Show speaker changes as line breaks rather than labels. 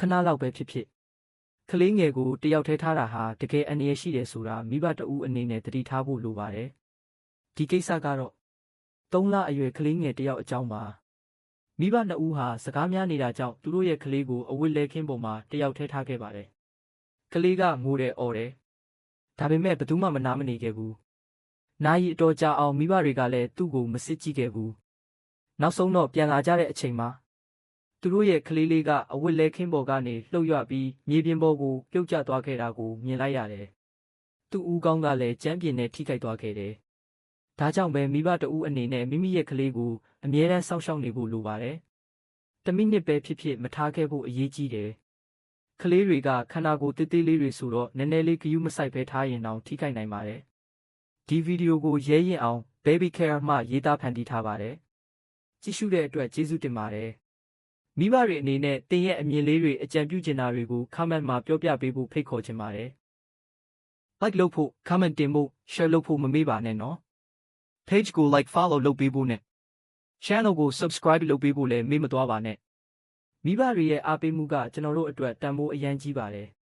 ခဏလောက်ပဲဖြစ်ဖြစ်ကလေးငယ်ကိုတယောက်တည်းထားတာဟာတကယ်အန္တရာယ်ရှိတယ်ဆိုတာမိဘတအူးအနေနဲ့သတိထားဖို့လိုပါတယ်ဒီကိစ္စကတော့၃လအရွယ်ကလေးငယ်တယောက်အကြောင်းပါမိဘနှစ်ဦးဟာစကားများနေတာကြောင့်သူတို့ရဲ့ကလေးကိုအဝတ်လဲခင်းပေါ်မှာတယောက်တည်းထားခဲ့ပါတယ်ကလေးကငိုတယ်အော်တယ်ဒါပေမဲ့ဘယ်သူမှမနာမနေခဲ့ဘူးနာယီအတော်ကြာအောင်မိဘတွေကလည်းသူ့ကိုမစစ်ကြည့်ခဲ့ဘူး။နောက်ဆုံးတော့ပြန်လာကြတဲ့အချိန်မှာ သူတို့ရဲ့ကလေးလေးကအဝတ်လဲခင်းပေါ်ကနေလှုပ်ရွပြီးမြေပြင်ပေါ်ကိုပြုတ်ကျသွားခဲ့တာကိုမြင်လိုက်ရတယ်။သူ့ဦးကောင်းကလည်းကြမ်းပြင်းနဲ့ထိခိုက်သွားခဲ့တယ်။ဒါကြောင့်ပဲမိဘတဦးအနေနဲ့မိမိရဲ့ကလေးကိုအမြဲတမ်းစောင့်ရှောက်နေဖို့လိုပါတယ်။တမိနစ်ပဲဖြစ်ဖြစ်မထားခဲ့ဖို့အရေးကြီးတယ်။ကလေးတွေကခန္ဓာကိုယ်တိတ်တိတ်လေးတွေဆိုတော့နည်းနည်းလေးဂယုမဆိုင်ပဲထားရင်တောင်ထိခိုက်နိုင်ပါတယ်။ဒီဗီဒီယိုကိုရဲရင်အောင် Baby Care မှရေးသားဖန်တီးထားပါတယ်။ကြည့်ရှုတဲ့အတွက်ကျေးဇူးတင်ပါတယ်။ မိဘတွေအနေနဲ့တင်ရဲ့အမြင်လေးတွေအကြံပြုချင်တာတွေကို comment မှာပြောပြပေးဖို့ဖိတ်ခေါ်ချင်ပါတယ်။ like လုပ်ဖို့ comment တင်ဖို့ share လုပ်ဖို့မမေ့ပါနဲ့နော်။ page ကို like follow လုပ်ပေးဖို့နဲ့ channel ကို subscribe လုပ်ပေးဖို့လည်းမေ့မသွားပါနဲ့။မိဘတွေရဲ့အားပေးမှုကကျွန်တော်တို့အတွက်တန်ဖိုးအရန်ကြီးပါတယ်။